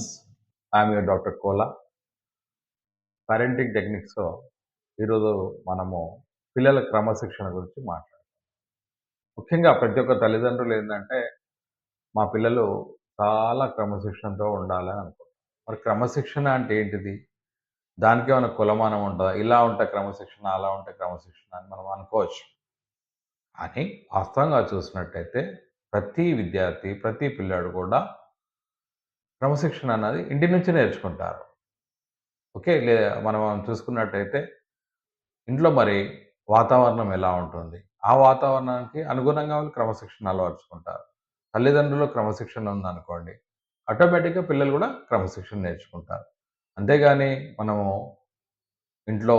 Friends I'm your doctor Kola parenting టెక్నిక్స్లో ఈరోజు మనము పిల్లల క్రమశిక్షణ గురించి మాట్లాడతాం. ముఖ్యంగా ప్రతి ఒక్క తల్లిదండ్రులు ఏంటంటే మా పిల్లలు చాలా క్రమశిక్షణతో ఉండాలని అనుకుంటారు. మరి క్రమశిక్షణ అంటే ఏంటిది? దానికి ఏమైనా కులమానం ఉంటుందా? ఇలా ఉంటే క్రమశిక్షణ అలా ఉంటే క్రమశిక్షణ అని మనం అనుకోవచ్చు. కానీ వాస్తవంగా చూసినట్టయితే ప్రతి విద్యార్థి ప్రతి పిల్లాడు కూడా క్రమశిక్షణ అన్నది ఇంటి నుంచి నేర్చుకుంటారు. ఓకే? లే మనం చూసుకున్నట్టయితే ఇంట్లో మరి వాతావరణం ఎలా ఉంటుంది? ఆ వాతావరణానికి అనుగుణంగా వాళ్ళు క్రమశిక్షణ అలవర్చుకుంటారు. తల్లిదండ్రులు క్రమశిక్షణ ఉందనుకోండి ఆటోమేటిక్గా పిల్లలు కూడా క్రమశిక్షణ నేర్చుకుంటారు. అంతేగాని మనము ఇంట్లో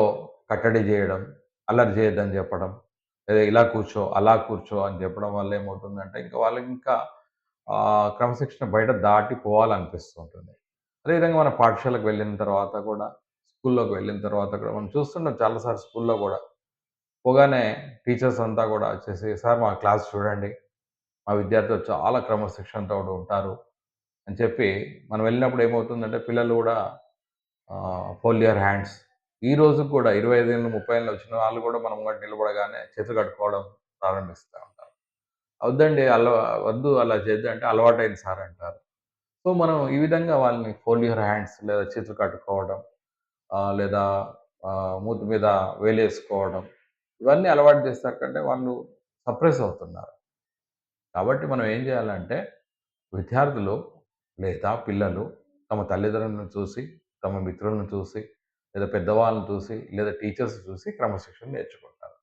కట్టడి చేయడం అల్లరి చేయొద్దని చెప్పడం లేదా ఇలా కూర్చో అలా కూర్చో అని చెప్పడం వల్ల ఏమవుతుందంటే ఇంకా వాళ్ళకి ఇంకా క్రమశిక్షణ బయట దాటి పోవాలనిపిస్తుంటుంది. అదేవిధంగా మన పాఠశాలకు వెళ్ళిన తర్వాత కూడా స్కూల్లోకి వెళ్ళిన తర్వాత కూడా మనం చూస్తుంటాం చాలాసార్లు స్కూల్లో కూడా. పోగానే టీచర్స్ అంతా కూడా వచ్చేసి సార్ మా క్లాస్ చూడండి మా విద్యార్థులు చాలా క్రమశిక్షణతో ఉంటారు అని చెప్పి మనం వెళ్ళినప్పుడు ఏమవుతుందంటే పిల్లలు కూడా ఫోల్ యువర్ హ్యాండ్స్ ఈ రోజు కూడా ఇరవై ఐదు ఏళ్ళు ముప్పై ఏళ్ళు వచ్చిన వాళ్ళు కూడా మనం నిలబడగానే చేతులు కట్టుకోవడం ప్రారంభిస్తాం. వద్దండి అలవా వద్దు అలా చేద్దాం అంటే అలవాటైంది సార్ అంటారు. సో మనం ఈ విధంగా వాళ్ళని ఫోల్డ్ యువర్ హ్యాండ్స్ లేదా చేతులు కట్టుకోవడం లేదా మూతి మీద వేలేసుకోవడం ఇవన్నీ అలవాటు చేస్తారు కంటే వాళ్ళు సప్రెస్ అవుతున్నారు. కాబట్టి మనం ఏం చేయాలంటే విద్యార్థులు లేదా పిల్లలు తమ తల్లిదండ్రులను చూసి తమ మిత్రులను చూసి లేదా పెద్దవాళ్ళని చూసి లేదా టీచర్స్ చూసి క్రమశిక్షణ నేర్చుకుంటారు.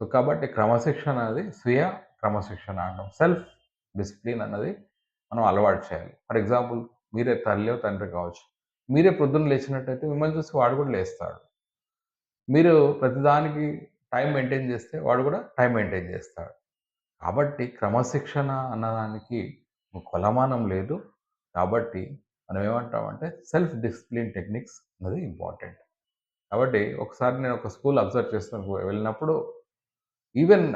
సో కాబట్టి క్రమశిక్షణ అనేది స్వీయ క్రమశిక్షణ అంటాం సెల్ఫ్ డిసిప్లిన్ అన్నది మనం అలవాటు చేయాలి. ఫర్ ఎగ్జాంపుల్ మీరే తల్లి తండ్రి కావచ్చు. మీరే పొద్దున్న లేచినట్టయితే మిమ్మల్ని చూసి వాడు కూడా లేస్తాడు. మీరు ప్రతిదానికి టైం మెయింటైన్ చేస్తే వాడు కూడా టైం మెయింటైన్ చేస్తాడు. కాబట్టి క్రమశిక్షణ అన్నదానికి కొలమానం లేదు. కాబట్టి మనం ఏమంటామంటే సెల్ఫ్ డిసిప్లిన్ టెక్నిక్స్ అనేది ఇంపార్టెంట్. కాబట్టి ఒకసారి నేను ఒక స్కూల్ అబ్జర్వ్ చేస్తున్న వెళ్ళినప్పుడు ఈవెన్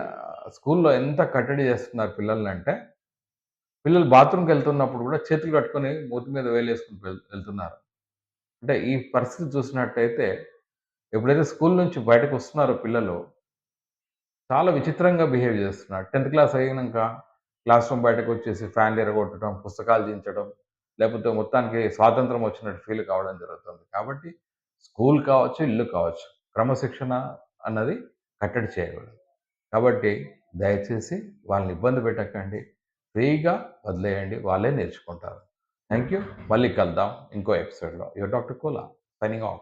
స్కూల్లో ఎంత కట్టడి చేస్తున్నారు పిల్లల్ని అంటే పిల్లలు బాత్రూమ్కి వెళ్తున్నప్పుడు కూడా చేతులు కట్టుకొని మూతి మీద వేలేసుకుని వెళ్తున్నారు. అంటే ఈ పరిస్థితి చూసినట్టయితే ఎప్పుడైతే స్కూల్ నుంచి బయటకు వస్తున్నారో పిల్లలు చాలా విచిత్రంగా బిహేవ్ చేస్తున్నారు. టెన్త్ క్లాస్ అయినాక క్లాస్ రూమ్ బయటకు వచ్చేసి ఫ్యాన్లు ఎరగొట్టడం పుస్తకాలు దించడం లేకపోతే మొత్తానికి స్వాతంత్రం వచ్చినట్టు ఫీల్ కావడం జరుగుతుంది. కాబట్టి స్కూల్ కావచ్చు ఇల్లు కావచ్చు క్రమశిక్షణ అన్నది కట్టడి చేయకూడదు. కాబట్టి దయచేసి వాళ్ళని ఇబ్బంది పెట్టకండి. ఫ్రీగా వదిలేయండి. వాళ్ళే నేర్చుకుంటారు. థ్యాంక్ యూ మళ్ళీ కలుద్దాం. ఇంకో ఎపిసోడ్లో. Your doctor Kola signing off.